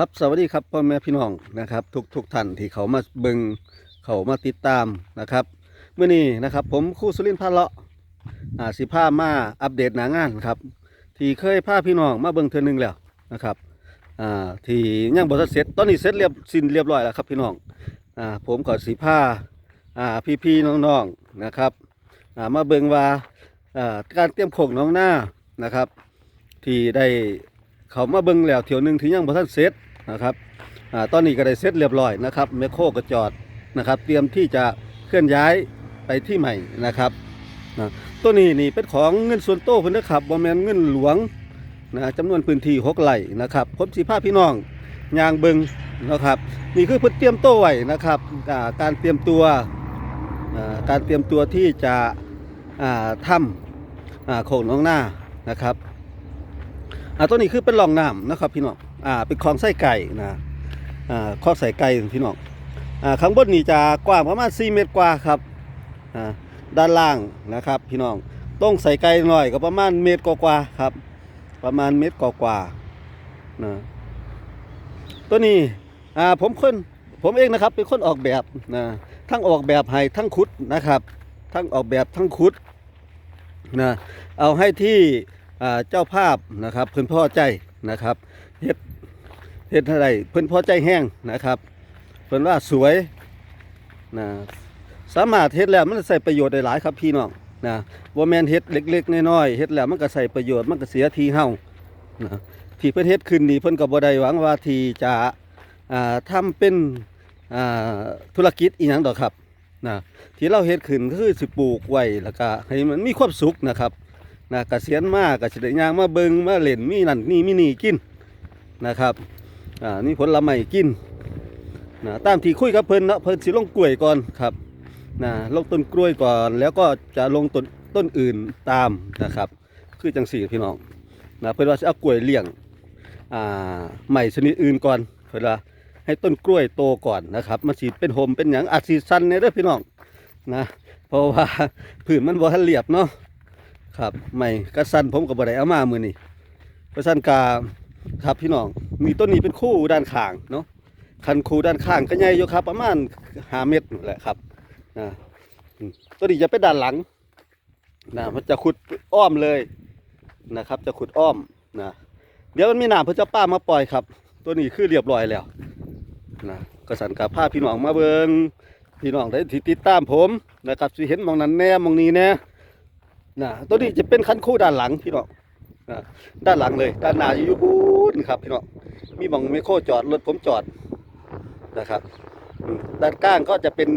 ครับสวัสดีครับพ่อแม่พี่น้องนะครับ ทุกทุกท่านที่เขามาเบิงเขามาติดตามนะครับเมื่อนี้นะครับ ผมคู่สุรินทร์พาเลาะอาสิพามาอัปเดตหนางานครับ ที่เคยพาพี่น้องมาเบิงเทือหนึงแล้วนะครับอ่าที่ยังบทันเสร็จตอนนี้เสร็จเรียบสิ้นเรียบร้อยแล้วครับพี่น้องอ่าผมก็สิพาอ่าพี่ๆน้องๆนะครับอ่ามาเบิงว่าอ่าการเตรียมโขงน้องหน้านะครับ ที่ได้เขามาเบิงแล้วเที่ยวหนึ่งที่ยังบ่ทันเสร็จ นะครับอตอนนี้ก็ได้เสร็จเรียบร้อยนะครับแมคโครก็จอดนะครับ เตรียมที่จะเคลื่อนย้ายไปที่ใหม่นะครับนะตัวนี้นี่เป็นของเงินส่วนโตวเพิ่นนะครับบ่แมนเงินหลวงนะจำนวนพื้นที่6ไร่นะครับผมสิพาพี่น้องยางเบิงนะครับนี่คือเพิ่นเตรียมโตวไว้นะครับการเตรียมตัวการเตรียมตัวที่จะทำโขงน้องหน้านะครับอ่าตัวนี้คือเป็นหลองน้ำนะครับพี่น้อง อ่าเป็นคลองไส้ไก่นะอ่าคลองไส้ไก่พี่น้องอ่าข้างบนนี่จะกว้างประมาณ4เมตรกว่าครับอ่าด้านล่างนะครับ พี่น้องต้องใส่ไก่หน่อยก็ประมาณเมตรกว่าครับ ประมาณเมตรกว่านะตัวนี้อ่าผมคนผมเองนะครับเป็นคนออกแบบนะทั้งออกแบบให้ทั้งขุดนะครับ ทั้งออกแบบทั้งขุดนะเอาให้ที่เจ้าภาพนะครับเพิ่นพอใจนะครับเฮ็ด เฮ็ดอะไรเพิ่นพอใจแห้งนะครับ เพิ่นว่าสวยนะสามารถเฮ็ดแล้วมันใส่ประโยชน์ได้หลายครับพี่น้องนะบ่าแม่นเฮ็ดเล็กๆน้อยๆเฮ็ดแล้วมันก็ใส่ประโยชน์มันก็เสียทีเฮานะที่เพิ่นเฮ็ดขึ้นนี่เพิ่นก็บ่ได้หวังว่าที่จะอ่าทำเป็นอ่าธุรกิจอีหยังดอกครับนะที่เราเฮ็ดขึ้นก็คือสิปลูกไว้แล้วก็ให้มันมีความสุขนะครับนะกเกษียณมากก็สิได้ย่างมาเบิงมาเล่นมีนั่นนี่มีนี่กินนะครับ อ่านี่ผลไม้กินนะตามที่คุยกับเพิ่นเนาะเพิ่นสิลงกล้วยก่อนครับนะลงต้นกล้วยก่อน แล้วก็จะลงต้นต้นอื่นตามนะครับ คือจังสี่พี่น้องนะเพิ่นว่าสิเอากล้วยเลี้ยงอ่าใหม่ชนิดอื่นก่อนเพิ่นว่าให้ต้นกล้วยโตก่อนนะครับมันสิเป็นโฮมเป็นหยังอาจสิสั้นในเด้อพี่น้องนะเพราะว่าพื้นมันบ่ทันเรียบเนาะครับไม่กระสันผมกับบ่ได้เอามามือนี่กระสันกา ครับพี่น้องมีต้นนี้เป็นคู่ด้านข้างเนาะคันคู่ด้านข้างก็ใหญ่อยู่ครับ ประมาณหาเมตรแหละครับนะต้นนี้จะเป็นด้านหลังนะมันจะขุดอ้อมเลยนะครับ จะขุดอ้อมนะเดี๋ยวมันมีน้ำเพื่อจะป้ามาปล่อยครับ ตัวนี้คือเรียบร้อยแล้วนะกระสันกับผ้าพี่น้องมาเบิงพี่น้องได้ติดตามผมนะครับสิเห็นมองนั้นแน่มองนี้แน่นะตัวนี้จะเป็นคันคู่ด้านหลังพี่น้อง ด้านหลังเลย ด้านหน้าอยู่บูนครับพี่น้องมีบังไมโครจอดรถผมจอดนะครับด้านข้างก็จะเป็น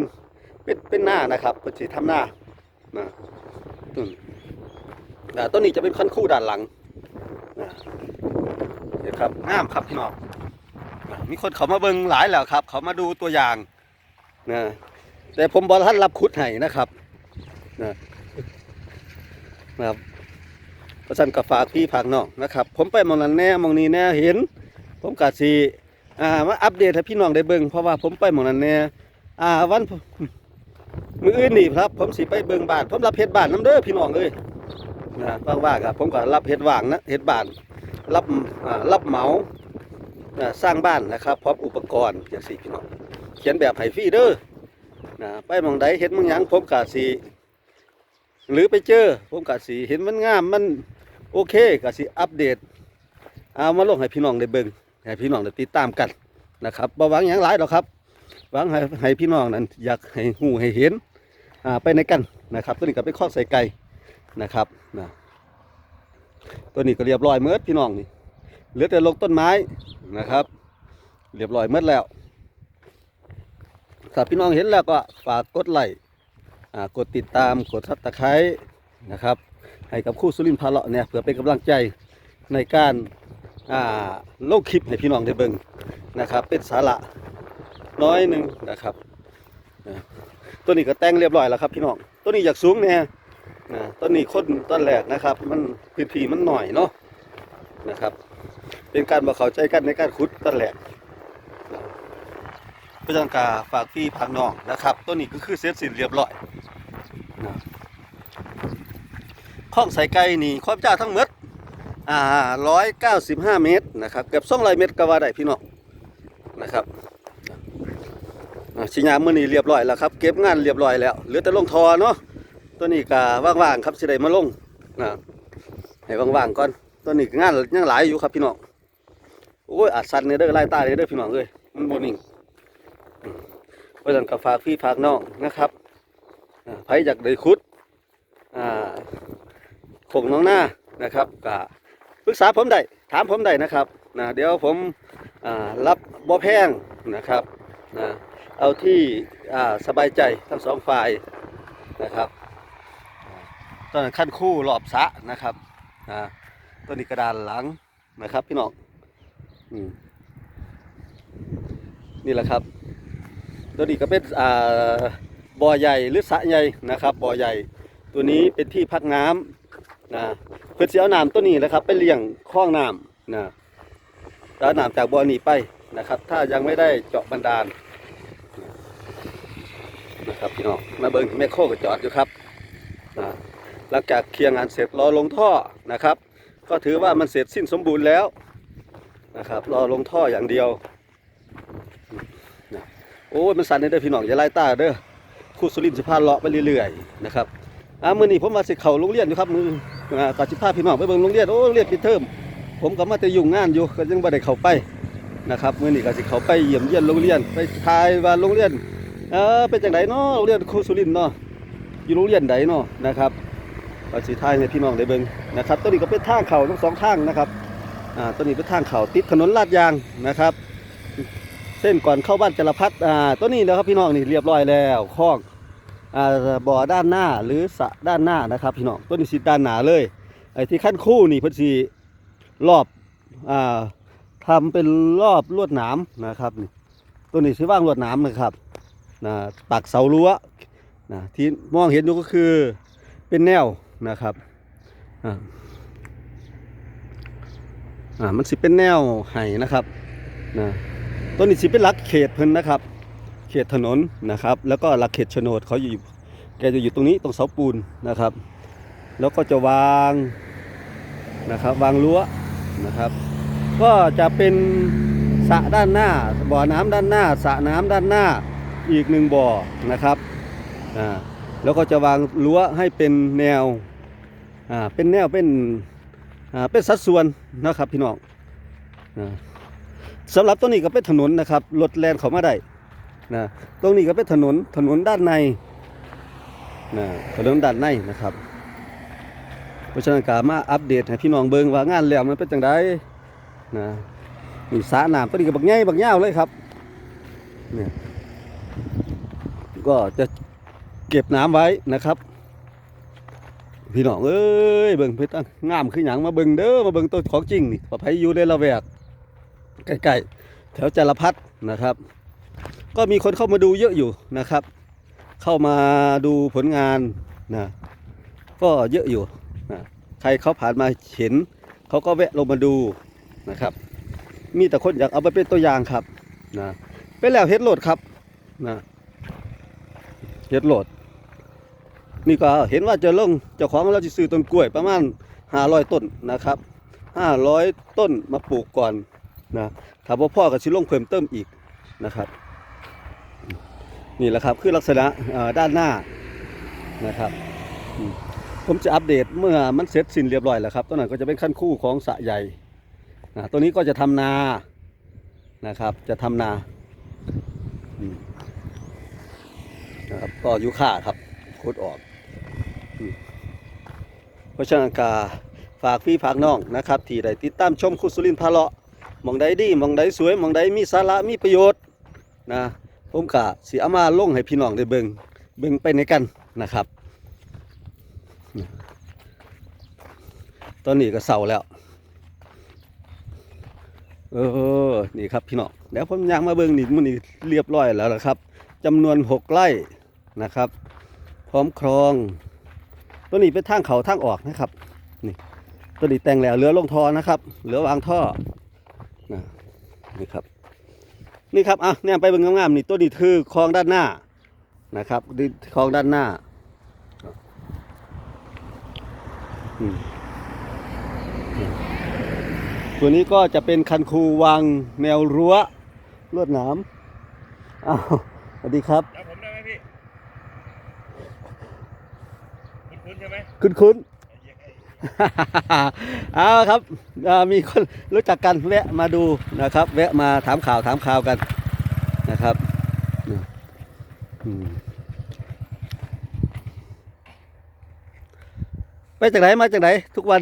เป็นเป็นหน้านะครับเป็นสีทำหน้านะอืมนตัวนี้จะเป็นคันคู่ด้านหลังนะครับงามครับพี่น้องมีคนเขามาเบิ่งหลายแล้วครับ เขามาดูตัวอย่างนะแต่ผมบอท่านรับคุดให้นะครับนะครับ ประชันกับฝากพี่ผักน้องนะครับ ผมไปมองนั้นแน่มองนี้แน่เห็น ผมกะสีอ่ามาอัปเดตให้พี่น้องได้เบิ่งเพราะว่าผมไปมองนั้นแน่อ่าวันมืออื่นนี่ครับ ผมสิไปเบิ่งบ้าน ผมรับเฮ็ดบ้านน้ำเด้อพี่น้องเอ้ยนะว่างว่าครับผมก็รับเฮ็ดว่างนะเฮ็ดบ้าน รับอ่ารับเหมาสร้างบ้านนะครับพร้อมอุปกรณ์อย่างสี่พี่น้องเขียนแบบให้ฟรีเด้อนะไปมองใดเฮ็ดมึงหยังผมกะสีหรือไปเจอผมกะสีเห็นมันงามมัน โอเคกะสีอัปเดตเอามาลงให้พี่น้องได้เบิ่งให้พี่น้องได้ติดตามกันนะครับบ่หวังอย่างหลายหรอกครับหวังให้ให้พี่น้องนั้นอยากให้หูให้เห็นอ่าไปในกันนะครับ ตัวนี้ก็เป็นข้อใส่ไก่นะครับนะตัวนี้ก็เรียบร้อยเมื่อพี่น้องนี่เหลือแต่ลงต้นไม้นะครับ เรียบร้อยเมื่อแล้วถ้าพี่น้องเห็นแล้วก็ฝากกดไลค์กดติดตามกดทับตะไคร้นะครับ ให้กับคู่สุรินทร์พาเลาะเนี่ยเพื่อเป็นกำลังใจในการอ่าลงคลิปให้พี่น้องได้เบิ่งนะครับ เป็นสาระน้อยหนึ่งนะครับตัวนี้ก็แต่งเรียบร้อยแล้วครับพี่น้องตัวนี้อยากสูงเนี่ยนะต้นนี้คนต้นแรกนะครับ มันพื้นที่มันหน่อยเนาะนะครับ เป็นการมาเข้าใจกันในการขุดต้นแรกพื่อต้องกาฝากพี่พักน้องนะครับตัวนี้ก็คือเสร็จสิ้นเรียบร้อย ข้องใส่ไก่นี่ความยาวทั้งหมดอ่าร้อยเก้าสิบห้าเมตรนะครับเกือบสองร้อยเมตรก็ว่าได้พี่น้องนะครับชิญามื้อนี้เรียบร้อยแล้วครับ เก็บงานเรียบร้อยแล้วเหลือแต่ลงทอเนาะตัวนี้ก็ว่างๆครับสิได้มาลงนะให้ว่างๆก่อนตัวนี้งานยังหลายอยู่ครับพี่น้องโอ้ยอาจสั่นเนี่ยเด้อไล่ตาเลยเด้อพี่น้องเอ้ยมันบ่นิ่งอืมเพราะฉะนั้นก็ฝากพี่ฝากน้องนะครับอ่าไผอยากได้ขุด คงน้องหน้านะครับก็ปรึกษาผมได้ถามผมได้นะครับนะเดี๋ยวผมรับบ่แพงนะครับนะเอาที่สบายใจทั้งสองฝ่ายนะครับตอนนั้นขั้นคู่รอบสะนะครับอ่าตัวนี้กระดานหลังนะครับพี่น้องนี่แหละครับตัวนี้ก็เป็นอ่าบ่อใหญ่หรือสะใหญ่นะครับบ่อใหญ่ตัวนี้เป็นที่พักน้ำ นะเพื่อเสียเอาน้ำตัวนี้นะครับ ไปเลี้ยงคลองน้ำนะแล้วน้ำจากบ่อนี้ไปนะครับ ถ้ายังไม่ได้เจาะบันดาลนะครับพี่น้องมาเบิ้งแม่โคก็จอดอยู่ครับนะหลังจากเคลียร์งานเสร็จรอลงท่อนะครับ ก็ถือว่ามันเสร็จสิ้นสมบูรณ์แล้วนะครับรอลงท่ออย่างเดียวโอ้ยมันสั่นเด้อพี่น้องอย่าไล่ตาเด้อครูสุรินทร์สิพาเลาะไปเรื่อยๆนะครับอ่ามือนี้ผมมาสิเข้าโรงเรียนอยู่ครับมือ ก็สิพาพี่น้องไปเบิ่งโรงเรียนโอ้โรงเรียนปิดเทอมผมก็มาแต่ยุ่งงานอยู่ก็ยังบ่ได้เข้าไปนะครับมื้อนี้ก็สิเข้าไปเยี่ยมเยียนโรงเรียน ไปทายว่าโรงเรียนเออเป็นจังไดเนาะโรงเรียนครูสุรินเนาะอยู่โรงเรียนใดเนาะนะครับก็สิทายให้พี่น้องได้เบิ่งนะครับตัวนี้ก็เป็นทางเข้าทั้งสองทางนะครับอ่าตัวนี้เป็นทางเข้าติดถนนลาดยางนะครับ เส้นก่อนเข้าบ้านจรพัฒน์อ่าตัวนี้นะครับพี่น้องนี่เรียบร้อยแล้วคลอง บ่อด้านหน้าหรือสะด้านหน้านะครับพี่น้องต้นนี้สิด้านหนาเลยไอ้ที่ขั้นคู่นี่เพิ่นสิรอบอ่าทำเป็นรอบลวดหนามนะครับนี่ต้นนี้สิว่างลวดหนามนะครับนะปักเสารั้วนะที่มองเห็นอยู่ก็คือเป็นแนวนะครับอ่าอ่ามันสิเป็นแนวไห้นะครับนะต้นนี้สิเป็นหลักเขตเพิ่นนะครับ เขตถนนนะครับ แล้วก็หลักเขตโฉนดเขาอยู่แกจะอยู่ตรงนี้ตรงเสาปูนนะครับ แล้วก็จะวางนะครับวางรั้วนะครับ ก็จะเป็นสระด้านหน้าบ่อน้ำด้านหน้าสระน้ำด้านหน้าอีกหนึ่งบ่อนะครับอ่าแล้วก็จะวางรั้วให้เป็นแนวอ่าเป็นแนวเป็นอ่าเป็นสัดส่วนนะครับพี่น้องอ่าสำหรับตัวนี้ก็เป็นถนนนะครับรถแล่นเขามาได้ นะตรงนี้ก็เป็นถนนถนนด้านในนะถนนด้านในนะครับเพราะฉะนั้นก็มาอัปเดตให้พี่น้องเบิ่งว่างานแล้วมันเป็นจังไดนะนี่สระน้ำตัวนี้ก็บักใหญ่บักยาวเลยครับเนี่ยก็จะเก็บน้ำไว้นะครับ พี่น้องเอ้ยเบิ่งเพิ่นตั้งงามคือหยังมาเบิ่งเด้อมาเบิ่งตัวของจริงนี่ปลอดภัยอยู่ในละแวกใกล้ๆแถวจารพัดนะครับ ก็มีคนเข้ามาดูเยอะอยู่นะครับ เข้ามาดูผลงานนะก็เยอะอยู่นะใครเขาผ่านมาเห็นเขาก็แวะลงมาดูนะครับ มีแต่คนอยากเอาไปเป็นตัวอย่างครับนะเป็นแล้วเฮ็ดโหลดครับนะเฮ็ดโหลดนี่ก็เห็นว่าจะลงเจ้าของเราจะซื้อต้นกล้วยประมาณ500ต้นนะครับ500ต้นมาปลูกก่อนนะถ้าบ่พ่อก็สิลงเพิ่มเติมอีกนะครับ นี่แหละครับคือลักษณะด้านหน้านะครับผมจะอัปเดตเมื่อมันเสร็จสิ้นเรียบร้อยแล้วครับตัวนั้นก็จะเป็นขั้นคู่ของสะใหญ่นะตัวนี้ก็จะทำนานะครับ จะทำนานะครับก็ยุค่าครับขุดออกเพราะฉะนั้นกาฝากพี่ฝากน้องนะครับที่ได้ติดตามชมคุสุรินทร์พาเลาะมองใดดีมองใดสวยมองใดมีสาระมีประโยชน์นะ ผมกะสิเอามาลงให้พี่น้องได้เบิงเบิงไปในกันนะครับ ตอนนี้ก็เสาแล้ว เออ นี่ครับพี่น้องเดี๋ยวผมยากมาเบิงนี่มันนี่เรียบร้อยแล้วนะครับจำนวนหกไร่นะครับ พร้อมครอง ตัวนี้เป็นทางเขาทางออกนะครับ นี่ตัวนี้แต่งแล้วเหลือลงท่อนะครับ เหลือวางท่อนะนี่ครับ นี่ครับอะเนี่ยไปเบิ่งงามๆนี่ตัวนี้คือคลองด้านหน้านะครับนี่คลองด้านหน้าอืมตัวนี้ก็จะเป็นคันคูวางแนวรั้วลวดหนามอ้าวสวัสดีครับแล้วผมได้ไหมพี่ คุ้นๆใช่ไหม คุณคุณไอ้ เหี้ยไอ้เอาครับอ่ามีคนรู้จักกันแวะมาดูนะครับ แวะมาถามข่าวถามข่าวกันนะครับอืมไปจากไหนมาจากไหนทุกวัน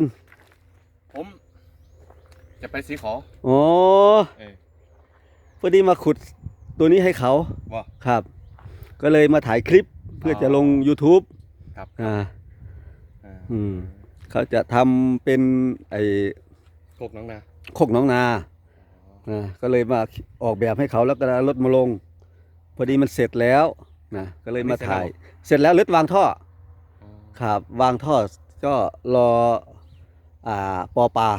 ผม จะไปสีขออ๋อเออพอดีมาขุดตัวนี้ให้เขาว่าครับ ก็เลยมาถ่ายคลิปเพื่อจะลง YouTube ครับอ่าอ่าอืม เขาจะทำเป็นไอ้โคกน้องนาโคกหน้องนานะก็เลยมาออกแบบให้เขาแล้วก็เอารถมาลง พอดีมันเสร็จแล้วนะก็เลยมาถ่าย เสร็จแล้วรถวางท่ออ๋อครับวางท่อก็รออ่าปอปลา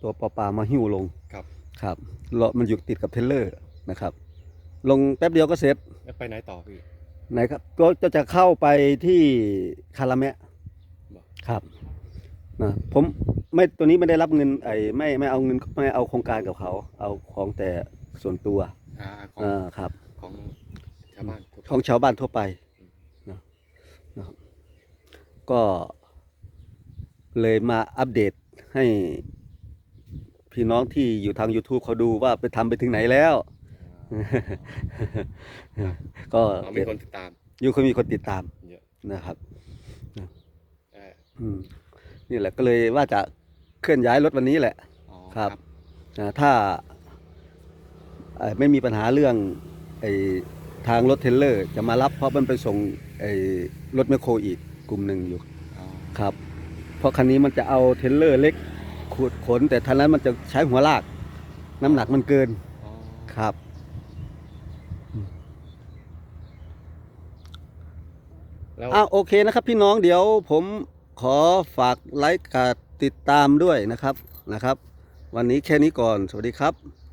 ตัวปอปลามาหิ้วลงครับ ครับรอมันอยู่ติดกับเทรลเลอร์นะครับ ลงแป๊บเดียวก็เสร็จแล้วไปไหนต่อพี่ ไหนครับก็ก็จะเข้าไปที่คาราแมะบอก ครับ นะผมไม่ตัวนี้ไม่ได้รับเงินไอ้ไม่ไม่เอาเงินไม่เอาโครงการกับเขา เอาของแต่ส่วนตัวอ่าของอ่าครับ ของชาวบ้านทั่วไปของชาวบ้านทั่วไปนะนะครับก็เลยมาอัปเดตให้พี่น้องที่อยู่ทาง YouTube เขาดูว่าไปทำไปถึงไหนแล้ว ก็อ๋อมีคนติดตามอยู่คนมีคนติดตามเยอะนะครับ เอออืม นี่แหละก็เลยว่าจะเคลื่อนย้ายรถวันนี้แหละอ๋อครับนะถ้าเอ่อไม่มีปัญหาเรื่องไอ้ทางรถเทรลเลอร์จะมารับเพราะมันไปส่งไอ้รถแมคโครอีกกลุ่มหนึ่งอยู่อ๋อครับ เพราะคันนี้มันจะเอาเทรลเลอร์เล็กขูดขน แต่ทันนั้นมันจะใช้หัวลาก น้ำหนักมันเกินอ๋อครับ แล้วอ้าวโอเคนะครับพี่น้องเดี๋ยวผม ขอฝากไลค์กับติดตามด้วยนะครับนะครับ วันนี้แค่นี้ก่อนสวัสดีครับ